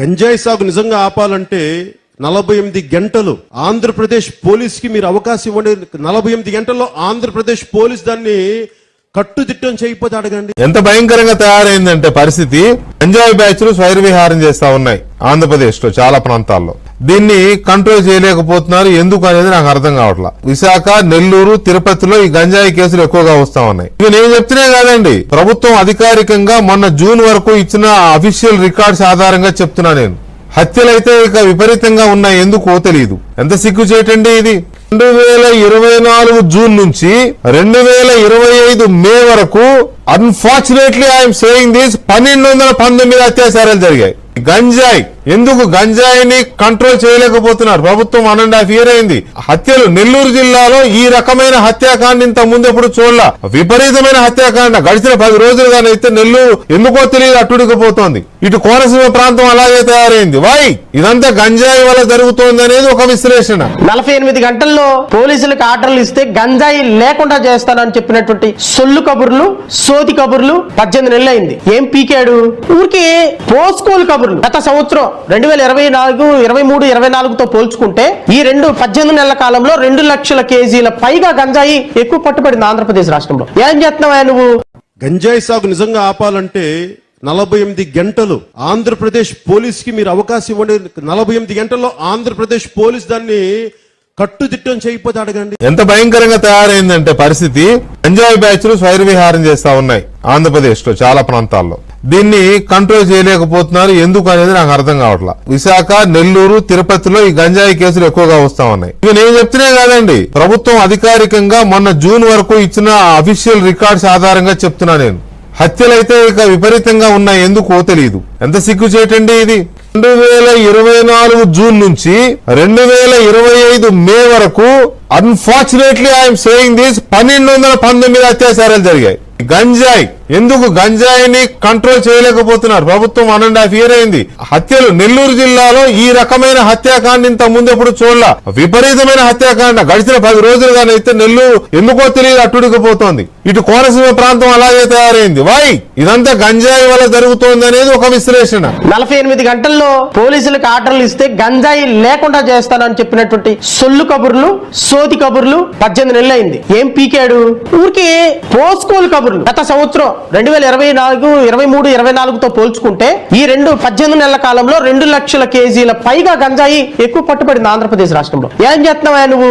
గంజాయి సాగు నిజంగా ఆపాలంటే నలభై ఎనిమిది గంటలు. ఆంధ్రప్రదేశ్ పోలీస్కి మీరు అవకాశం ఇవ్వండి. నలభై ఎనిమిది గంటల్లో ఆంధ్రప్రదేశ్ పోలీస్ దాన్ని కట్టుదిట్టం చేయకపోతే అడగండి. ఎంత భయంకరంగా తయారైందంటే పరిస్థితి. గంజాయి బ్యాచ్లు స్వైర విహారం చేస్తా ఉన్నాయి ఆంధ్రప్రదేశ్లో చాలా ప్రాంతాల్లో. దీన్ని కంట్రోల్ చేయలేకపోతున్నారు. ఎందుకు అనేది నాకు అర్థం కావట్లా. విశాఖ నెల్లూరు తిరుపతిలో ఈ గంజాయి కేసులు ఎక్కువగా వస్తా ఉన్నాయి. ఇవి నేను చెప్తున్నా కాదండి. ప్రభుత్వం అధికారికంగా మొన్న జూన్ వరకు ఇచ్చిన అఫీషియల్ రికార్డ్స్ ఆధారంగా చెప్తున్నా నేను. హత్యలైతే ఇక విపరీతంగా ఉన్నాయి. ఎందుకో తెలియదు ఎంత సిగ్గు చేయటండి ఇది? రెండు వేల ఇరవై నాలుగు జూన్ నుంచి రెండు వేల ఇరవై ఐదు మే వరకు అన్ఫార్చునేట్లీ ఐఎమ్ సేయింగ్ దిస్ పన్నెండు వందల పంతొమ్మిది అత్యాచారాలు జరిగాయి. గంజాయి ఎందుకు గంజాయిని కంట్రోల్ చేయలేకపోతున్నారు? ప్రభుత్వం వన్ అండ్ హాఫ్ ఇయర్ అయింది. హత్యలు నెల్లూరు జిల్లాలో ఈ రకమైన హత్యాకాండ ఇంత ముందు ఎప్పుడు చూడాల. విపరీతమైన హత్యాకాండ గడిచిన పది రోజులుగానైతే నెల్లూరు ఎందుకో తెలియదు అట్టుడికిపోతోంది ఇటు కోనసీమ ప్రాంతం అలాగే తయారైంది. వై? ఇదంతా గంజాయి వల్ల జరుగుతోంది అనేది ఒక విశ్లేషణ. నలభై ఎనిమిది గంటల్లో పోలీసులకు ఆర్డర్లు ఇస్తే గంజాయి లేకుండా చేస్తానని చెప్పినటువంటి సొల్లు కబుర్లు సోది కబుర్లు పద్దెనిమిది నెలలైంది. అయింది ఏం పీకాడు? ఊరికి పోస్కోల్ కబుర్లు. గత సంవత్సరం రెండు వేల ఇరవై నాలుగు ఇరవై మూడు ఇరవై నాలుగుతో పోల్చుకుంటే ఈ రెండు పద్దెనిమిది నెలల కాలంలో రెండు లక్షల కేజీల పైగా గంజాయి ఎక్కువ పట్టుబడింది ఆంధ్రప్రదేశ్ రాష్ట్రంలో. ఏం చేస్తున్నావా నువ్వు? గంజాయి సాగు నిజంగా ఆపాలంటే నలభై ఎనిమిది గంటలు ఆంధ్రప్రదేశ్ పోలీస్కి మీరు అవకాశం ఇవ్వండి. నలభై ఎనిమిది గంటల్లో ఆంధ్రప్రదేశ్ పోలీస్ దాన్ని కట్టుదిట్టం చేయకపోతే అడగండి. ఎంత భయంకరంగా తయారైందంటే పరిస్థితి. గంజాయి బ్యాచ్లు స్వైర విహారం చేస్తా ఉన్నాయి ఆంధ్రప్రదేశ్లో చాలా ప్రాంతాల్లో. దీన్ని కంట్రోల్ చేయలేకపోతున్నారు. ఎందుకు అనేది నాకు అర్థం కావట్లా. విశాఖ నెల్లూరు తిరుపతిలో ఈ గంజాయి కేసులు ఎక్కువగా వస్తా ఉన్నాయి. ఇవి నేను చెప్తూనే కాదండి. ప్రభుత్వం అధికారికంగా మొన్న జూన్ వరకు ఇచ్చిన అఫీషియల్ రికార్డ్స్ ఆధారంగా చెప్తున్నా నేను. హత్యలైతే ఇక విపరీతంగా ఉన్నాయి. ఎందుకో తెలియదు ఎంత సిగ్గు చేయటండి ఇది? రెండు వేల ఇరవై నాలుగు జూన్ నుంచి రెండు వేల ఇరవై ఐదు మే వరకు అన్ఫార్చునేట్లీ ఐఎమ్ సేయింగ్ దిస్ పన్నెండు వందల పంతొమ్మిది అత్యాచారాలు జరిగాయి. గంజాయి. ఎందుకు గంజాయిని కంట్రోల్ చేయలేకపోతున్నారు? ప్రభుత్వం వన్ అండ్ హాఫ్ ఇయర్ అయింది. హత్యలు నెల్లూరు జిల్లాలో ఈ రకమైన హత్యాకాండ ఇంత ముందు ఎప్పుడు చూడాల. విపరీతమైన హత్యాకాండ. గడిచిన పది రోజులుగానైతే నెల్లూరు ఎందుకో తెలియదు అట్టుడికిపోతోంది. ఇటు కోనసీమ ప్రాంతం అలాగే తయారైంది. వై? ఇదంతా గంజాయి వల్ల జరుగుతోంది అనేది ఒక విశ్లేషణ. నలభై ఎనిమిది గంటల్లో పోలీసులకు ఆర్డర్లు ఇస్తే గంజాయి లేకుండా చేస్తానని చెప్పినటువంటి సొల్లు కబుర్లు సోది కబుర్లు పద్దెనిమిది నెలలైంది. ఏం పీకాడు? ఊరికి పోస్కోలు కబుర్లు గత సంవత్సరం రెండు వేల ఇరవై నాలుగు ఇరవై మూడు ఇరవై నాలుగుతో పోల్చుకుంటే ఈ రెండు పద్దెనిమిది నెలల కాలంలో రెండు లక్షల కేజీల పైగా గంజాయి ఎక్కువ పట్టుబడింది ఆంధ్రప్రదేశ్ రాష్ట్రంలో. ఏం చేస్తున్నావా నువ్వు?